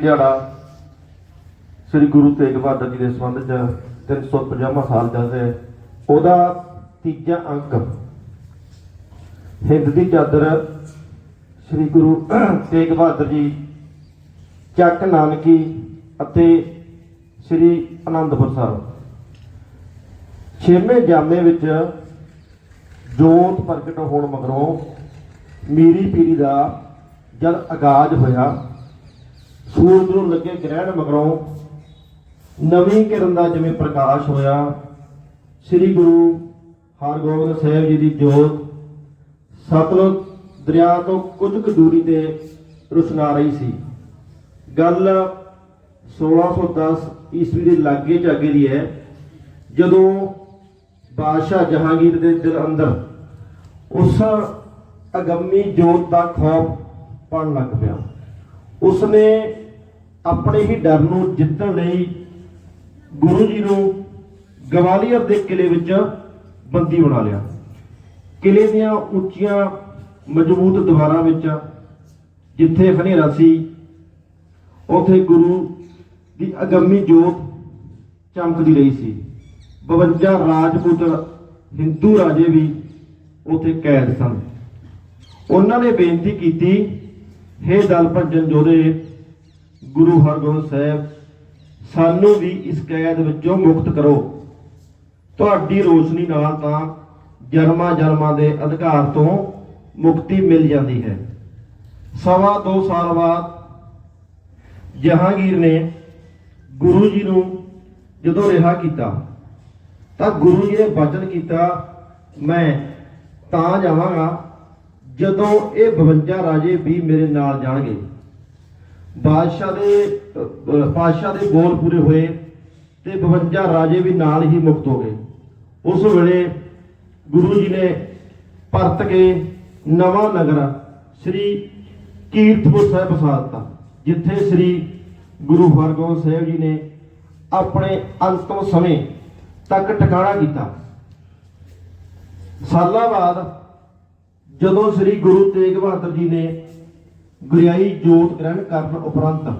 ਦਿਹਾੜਾ ਸ੍ਰੀ ਗੁਰੂ ਤੇਗ ਬਹਾਦਰ ਜੀ ਦੇ ਸੰਬੰਧ ਚ 350ਵਾਂ ਸਾਲ ਚੱਲ ਹੈ। ਉਹਦਾ ਤੀਜਾ ਅੰਕ ਹਿੰਦ ਦੀ ਚਾਦਰ ਸ੍ਰੀ ਗੁਰੂ ਤੇਗ ਬਹਾਦਰ ਜੀ ਚੱਕ ਨਾਨਕੀ ਅਤੇ ਸ੍ਰੀ ਆਨੰਦਪੁਰ ਸਾਹਿਬ। ਛੇਵੇਂ ਜਾਮੇ ਵਿੱਚ ਜੋਤ ਪ੍ਰਗਟ ਹੋਣ ਮਗਰੋਂ ਮੀਰੀ ਪੀਰੀ ਦਾ ਜਦ ਆਗਾਜ਼ ਹੋਇਆ ਸੂਰਜ ਨੂੰ ਲੱਗੇ ਗ੍ਰਹਿਣ ਮਗਰੋਂ ਨਵੀਂ ਕਿਰਨ ਦਾ ਜਿਵੇਂ ਪ੍ਰਕਾਸ਼ ਹੋਇਆ, ਸ੍ਰੀ ਗੁਰੂ ਹਰਗੋਬਿੰਦ ਸਾਹਿਬ ਜੀ ਦੀ ਜੋਤ, ਸਤਲੁਜ ਦਰਿਆ ਤੋਂ ਕੁਝ ਕੁ ਦੂਰੀ ਤੇ ਰੁਸ਼ਨਾ ਰਹੀ ਸੀ। ਗੱਲ 1610 ਈਸਵੀ ਦੇ ਲਾਗੇ ਚਾਗੇ ਦੀ ਹੈ, ਜਦੋਂ ਬਾਦਸ਼ਾਹ ਜਹਾਂਗੀਰ ਦੇ ਦਿਲ ਅੰਦਰ ਉਸ ਅਗੰਮੀ ਜੋਤ ਦਾ ਖੌਫ ਪਣ ਲੱਗ ਪਿਆ। ਉਸਨੇ ਆਪਣੇ ਹੀ ਡਰ ਨੂੰ ਜਿੱਤਣ ਲਈ ਗੁਰੂ ਜੀ ਨੂੰ ਗਵਾਲੀਅਰ ਦੇ ਕਿਲੇ ਵਿੱਚ ਬੰਦੀ ਬਣਾ ਲਿਆ। ਕਿਲੇ ਦੀਆਂ ਉੱਚੀਆਂ ਮਜ਼ਬੂਤ ਦੀਵਾਰਾਂ ਵਿੱਚ ਜਿੱਥੇ ਹਨੇਰਾ ਸੀ, ਉਥੇ ਗੁਰੂ ਦੀ ਅਗੰਮੀ ਜੋਤ ਚਮਕਦੀ ਰਹੀ ਸੀ। 52 ਰਾਜਪੂਤ ਹਿੰਦੂ ਰਾਜੇ ਵੀ ਉਥੇ ਕੈਦ ਸਨ। ਉਹਨਾਂ ਨੇ ਬੇਨਤੀ ਕੀਤੀ, ਹੇ ਦਲ ਭੱਜਨ ਜੋਦੇ ਗੁਰੂ ਹਰਗੋਬਿੰਦ ਸਾਹਿਬ, ਸਾਨੂੰ ਵੀ ਇਸ ਕੈਦ ਵਿੱਚੋਂ ਮੁਕਤ ਕਰੋ। ਤੁਹਾਡੀ ਰੋਸ਼ਨੀ ਨਾਲ ਤਾਂ ਜਨਮਾਂ ਜਨਮਾਂ ਦੇ ਅਧਿਕਾਰ ਤੋਂ ਮੁਕਤੀ ਮਿਲ ਜਾਂਦੀ ਹੈ। ਸਵਾ ਦੋ ਸਾਲ ਬਾਅਦ ਜਹਾਂਗੀਰ ਨੇ ਗੁਰੂ ਜੀ ਨੂੰ ਜਦੋਂ ਰਿਹਾ ਕੀਤਾ, ਤਾਂ ਗੁਰੂ ਜੀ ਨੇ ਵਚਨ ਕੀਤਾ, ਮੈਂ ਤਾਂ ਜਾਵਾਂਗਾ ਜਦੋਂ ਇਹ 52 ਰਾਜੇ ਵੀ ਮੇਰੇ ਨਾਲ ਜਾਣਗੇ। ਬਾਦਸ਼ਾਹ ਦੇ ਅ, ਦੇ ਬੋਲ ਪੂਰੇ ਹੋਏ ਤੇ 52 ਰਾਜੇ ਵੀ ਨਾਲ ਹੀ ਮੁਕਤ ਹੋ ਗਏ। ਉਸ ਵੇਲੇ ਗੁਰੂ ਜੀ ਨੇ ਪਰਤ ਕੇ ਨਵਾਂ ਨਗਰ ਸ੍ਰੀ ਕੀਰਤਪੁਰ ਸਾਹਿਬ ਵਸਾ ਦਿੱਤਾ ਜਿੱਥੇ ਸ੍ਰੀ ਗੁਰੂ ਹਰਗੋਬਿੰਦ ਸਾਹਿਬ ਜੀ ਨੇ ਆਪਣੇ ਅੰਤਮ ਸਮੇਂ ਤੱਕ ਟਿਕਾਣਾ ਕੀਤਾ। ਸਾਲਾਂ ਬਾਅਦ ਜਦੋਂ ਸ੍ਰੀ ਗੁਰੂ ਤੇਗ ਬਹਾਦਰ ਜੀ ਨੇ ਗੁਰਿਆਈ ਜੋਤ ਗ੍ਰਹਿਣ ਕਰਨ ਉਪਰੰਤ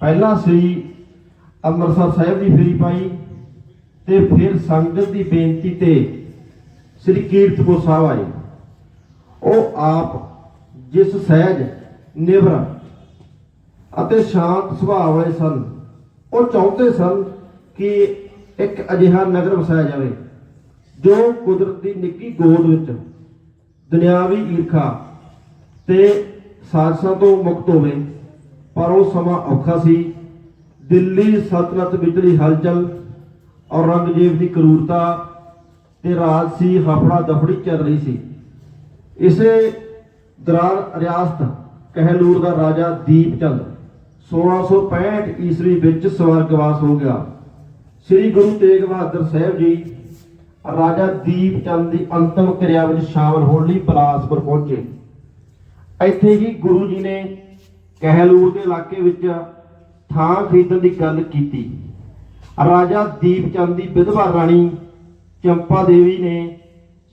ਪਹਿਲਾਂ ਸ੍ਰੀ ਅੰਮ੍ਰਿਤਸਰ ਸਾਹਿਬ ਦੀ ਫੇਰੀ ਪਾਈ ਤੇ ਫਿਰ ਸੰਗਤ ਦੀ ਬੇਨਤੀ ਤੇ ਸ੍ਰੀ ਕੀਰਤਪੁਰ ਸਾਹਿਬ ਆਏ। ਉਹ ਆਪ ਜਿਸ ਸਹਿਜ, ਨਿਵਰ ਅਤੇ ਸ਼ਾਂਤ ਸੁਭਾਅ ਵਾਲੇ ਸਨ, ਉਹ ਚਾਹੁੰਦੇ ਸਨ ਕਿ ਇੱਕ ਅਜਿਹਾ ਨਗਰ ਵਸਾਇਆ ਜਾਵੇ, ਜੋ ਕੁਦਰਤ ਦੀ ਨਿੱਕੀ ਗੋਦ ਵਿੱਚ ਦੁਨਿਆਵੀ ਈਰਖਾ ਤੇ ਸਾਜ਼ਸ਼ਾਂ ਤੋਂ ਮੁਕਤ ਹੋਵੇ, ਪਰ ਉਹ ਸਮਾਂ ਔਖਾ ਸੀ। ਦਿੱਲੀ ਸਲਤਨਤ ਵਿਚਲੀ ਹਲਚਲ, ਔਰੰਗਜ਼ੇਬ ਦੀ ਕਰੂਰਤਾ ਤੇ ਰਾਜਸੀ ਹਫੜਾ ਦਫੜੀ ਚੱਲ ਰਹੀ ਸੀ। ਇਸੇ ਦੌਰਾਨ ਰਿਆਸਤ ਕਹਿਲੂਰ ਦਾ ਰਾਜਾ ਦੀਪਚੰਦ 1665 ਈਸਵੀ ਵਿੱਚ ਸਵਰਗਵਾਸ ਹੋ ਗਿਆ। ਸ੍ਰੀ ਗੁਰੂ ਤੇਗ ਬਹਾਦਰ ਸਾਹਿਬ ਜੀ ਰਾਜਾ ਦੀਪਚੰਦ ਦੀ ਅੰਤਮ ਕਿਰਿਆ ਵਿੱਚ ਸ਼ਾਮਲ ਹੋਣ ਲਈ ਬਲਾਸਪੁਰ ਪਹੁੰਚੇ। ਇੱਥੇ ਹੀ ਗੁਰੂ ਜੀ ਨੇ ਕਹਿਲੂਰ ਦੇ ਇਲਾਕੇ ਵਿੱਚ ਥਾਂ ਖਰੀਦਣ ਦੀ ਗੱਲ ਕੀਤੀ। ਰਾਜਾ ਦੀਪਚੰਦ ਦੀ ਵਿਧਵਾ ਰਾਣੀ ਚੰਪਾ ਦੇਵੀ ਨੇ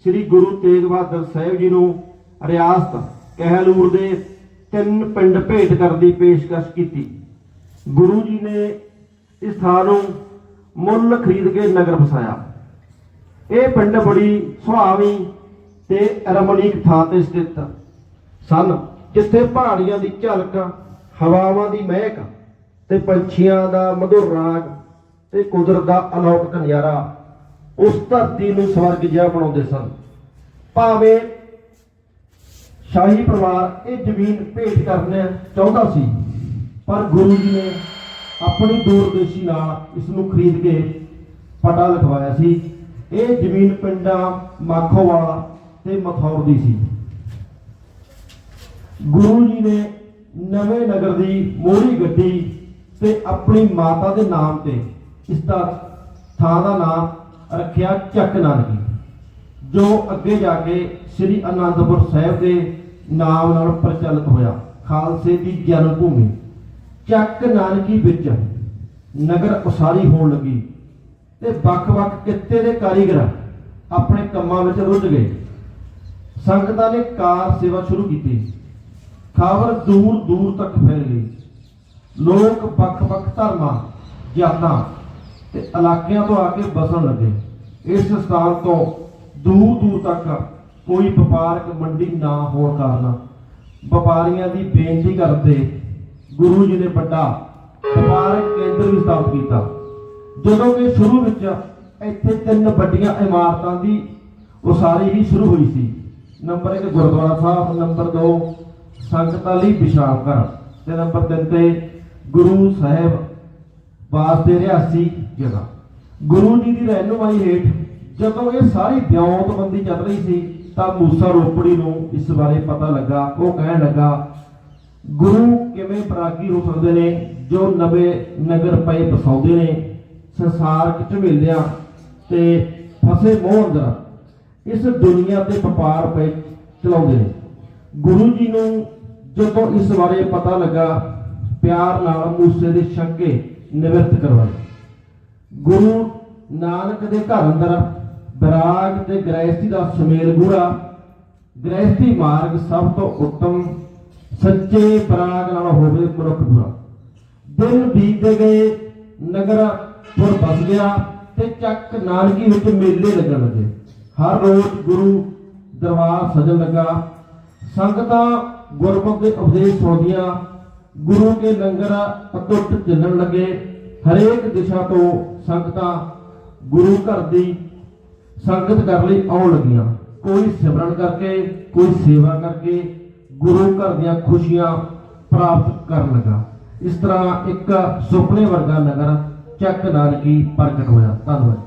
ਸ੍ਰੀ ਗੁਰੂ ਤੇਗ ਬਹਾਦਰ ਸਾਹਿਬ ਜੀ ਨੂੰ ਰਿਆਸਤ ਕਹਿਲੂਰ ਦੇ ਤਿੰਨ ਪਿੰਡ ਭੇਟ ਕਰਨ ਦੀ ਪੇਸ਼ਕਸ਼ ਕੀਤੀ। ਗੁਰੂ ਜੀ ਨੇ ਇਸ ਥਾਂ ਨੂੰ ਮੁੱਲ ਖਰੀਦ ਕੇ ਨਗਰ ਵਸਾਇਆ। ਇਹ ਪਿੰਡ ਬੜੀ ਸੁਹਾਵੀ ਤੇ ਰਮਣੀਕ ਥਾਂ ਤੇ ਸਥਿਤ। ਸਨ, ਜਿੱਥੇ ਪਹਾੜੀਆਂ ਦੀ ਝਲਕ, ਹਵਾਵਾਂ ਦੀ ਮਹਿਕ ਤੇ ਪੰਛੀਆਂ ਦਾ ਮਧੁਰ ਰਾਗ ਤੇ ਕੁਦਰਤ ਦਾ ਅਲੌਕਿਕ ਨਜ਼ਾਰਾ ਉਸ ਧਰਤੀ ਨੂੰ ਸਵਰਗ ਜਿਹਾ ਬਣਾਉਂਦੇ ਸਨ। ਭਾਵੇਂ ਸ਼ਾਹੀ ਪਰਿਵਾਰ ਇਹ ਜ਼ਮੀਨ ਭੇਟ ਕਰਨਾ ਚਾਹੁੰਦਾ ਸੀ, ਪਰ ਗੁਰੂ ਜੀ ਨੇ ਆਪਣੀ ਦੂਰਦੇਸ਼ੀ ਨਾਲ ਇਸ ਨੂੰ ਖਰੀਦ ਕੇ ਪਟਾ ਲਿਖਵਾਇਆ ਸੀ। ਇਹ ਜ਼ਮੀਨ ਪਿੰਡਾਂ ਮਾਖੋਵਾਲਾ ਤੇ ਮਥੌਰ ਦੀ ਸੀ। ਗੁਰੂ ਜੀ ਨੇ ਨਵੇਂ ਨਗਰ ਦੀ ਮੋਹਰੀ ਗੱਡੀ ਤੇ ਆਪਣੀ ਮਾਤਾ ਦੇ ਨਾਮ ਤੇ ਇਸ ਦਾ ਥਾਂ ਦਾ ਨਾਮ ਰੱਖਿਆ ਚੱਕ ਨਾਨਕੀ, ਜੋ ਅੱਗੇ ਜਾ ਕੇ ਸ੍ਰੀ ਅਨੰਦਪੁਰ ਸਾਹਿਬ ਦੇ ਨਾਮ ਨਾਲ ਪ੍ਰਚਲਿਤ ਹੋਇਆ, ਖਾਲਸੇ ਦੀ ਜਨਮ ਭੂਮੀ। ਚੱਕ ਨਾਨਕੀ ਵਿੱਚ ਨਗਰ ਉਸਾਰੀ ਹੋਣ ਲੱਗੀ ਤੇ ਵੱਖ-ਵੱਖ ਕਿੱਤੇ ਦੇ ਕਾਰੀਗਰ ਆਪਣੇ ਕੰਮਾਂ ਵਿੱਚ ਰੁੱਝ ਗਏ। ਸੰਗਤਾਂ ਨੇ ਕਾਰ ਸੇਵਾ ਸ਼ੁਰੂ ਕੀਤੀ। ਖਬਰ ਦੂਰ ਦੂਰ ਤੱਕ ਫੈਲ। ਗਈ ਲੋਕ ਵੱਖ-ਵੱਖ ਧਰਮਾਂ, ਜਾਤਾਂ ਤੇ ਇਲਾਕਿਆਂ ਤੋਂ ਆ ਕੇ ਬਸਣ ਲੱਗੇ। ਇਸ ਸਥਾਨ ਤੋਂ ਦੂਰ ਦੂਰ ਤੱਕ ਕੋਈ ਵਪਾਰਕ ਮੰਡੀ ਨਾ ਹੋਣ ਕਾਰਨ ਵਪਾਰੀਆਂ ਦੀ ਬੇਨਤੀ ਕਰਦੇ ਗੁਰੂ ਜੀ ਨੇ ਵੱਡਾ ਵਪਾਰਕ ਕੇਂਦਰ ਵੀ ਸਥਾਪਿਤ ਕੀਤਾ। ਜਦੋਂ ਕਿ ਸ਼ੁਰੂ ਵਿੱਚ ਇੱਥੇ ਤਿੰਨ ਵੱਡੀਆਂ ਇਮਾਰਤਾਂ ਦੀ ਉਸਾਰੀ ਹੀ ਸ਼ੁਰੂ ਹੋਈ ਸੀ। ਨੰਬਰ 1 ਗੁਰਦੁਆਰਾ ਸਾਹਿਬ, ਨੰਬਰ 2 ਸੰਗਤਾਂ ਲਈ ਵਿਸ਼ਰਾਮ ਘਰ ਤੇ ਨੰਬਰ 3 ਤੇ ਗੁਰੂ ਸਾਹਿਬ ਵਾਸਤੇ ਰਿਆਸੀ ਜਗ੍ਹਾ। ਗੁਰੂ ਜੀ ਦੀ ਰਹਿਨੁਮਾਈ ਹੇਠ ਜਦੋਂ ਇਹ ਸਾਰੀ ਵਿਉਂਤਬੰਦੀ ਚੱਲ ਰਹੀ ਸੀ, ਤਾਂ ਮੂਸਾ ਰੋਪੜੀ ਨੂੰ ਇਸ ਬਾਰੇ ਪਤਾ ਲੱਗਾ। ਉਹ ਕਹਿਣ ਲੱਗਾ, ਗੁਰੂ ਕਿਵੇਂ ਪ੍ਰਾਗੀ ਹੋ ਸਕਦੇ ਨੇ, ਜੋ ਨਵੇਂ ਨਗਰ ਪਏ ਬਸਾਉਂਦੇ ਨੇ, ਸੰਸਾਰ ਝਮੇਲਿਆਂ ਤੇ ਫਸੇ ਮੋਹ ਅੰਦਰ। ਇਸ ਦੁਨੀਆ ਤੇ ਵਪਾਰ ਪਏ ਚਲਾਉਂਦੇ ਨੇ। ਗੁਰੂ ਜੀ ਨੂੰ ਜਦੋਂ ਇਸ ਬਾਰੇ ਪਤਾ ਲੱਗਾ, ਪਿਆਰ ਨਾਲ ਮੂਸੇ ਦੇ ਸ਼ੰਕੇ ਨਿਵਰਤ ਕਰਵਾਏ। ਗੁਰੂ ਨਾਨਕ ਦੇ ਘਰ ਅੰਦਰ ਬਰਾਗ ਤੇ ਗ੍ਰਹਿਸਤੀ ਦਾ ਸੁਮੇਲ ਗੂੜਾ ਗ੍ਰਹਿਸਤੀ ਮਾਰਗ ਸਭ ਤੋਂ ਉੱਤਮ, ਸੱਚੇ ਪਰਾਗ ਨਾਲ ਹੋਵੇ ਮਨੁੱਖ ਪੂਰਾ। ਦਿਨ ਬੀਤਦੇ ਗਏ, ਨਗਰ ਪੁਰ ਬਸ ਗਿਆ ਤੇ ਚੱਕ ਨਾਨਕੀ ਵਿੱਚ ਮੇਲੇ ਲੱਗਣ ਲੱਗੇ। ਹਰ ਰੋਜ਼ ਗੁਰੂ ਦਰਬਾਰ ਸਜਣ ਲੱਗਾ ਸੰਗਤਾਂ ਗੁਰਮੁਖ ਦੇ ਉਪਦੇਸ਼ ਸੁਣਦੀਆਂ ਗੁਰੂ ਕੇ ਲੰਗਰ ਅਟੁੱਟ ਚੱਲਣ ਲੱਗੇ, ਹਰੇਕ ਦਿਸ਼ਾ ਤੋਂ ਸੰਗਤਾਂ ਗੁਰੂ ਘਰ ਦੀ ਸੰਗਤ ਕਰਨ ਲਈ ਆਉਣ ਲੱਗੀਆਂ। ਕੋਈ ਸਿਮਰਨ ਕਰਕੇ, ਕੋਈ ਸੇਵਾ ਕਰਕੇ ਗੁਰੂ ਘਰ ਦੀਆਂ ਖੁਸ਼ੀਆਂ ਪ੍ਰਾਪਤ ਕਰਨ ਲੱਗਾ। ਇਸ ਤਰ੍ਹਾਂ ਇੱਕ ਸੁਪਨੇ ਵਰਗਾ ਨਗਰ ਚੱਕ ਨਾਨਕੀ ਪ੍ਰਗਟ ਹੋਇਆ। ਧੰਨਵਾਦ।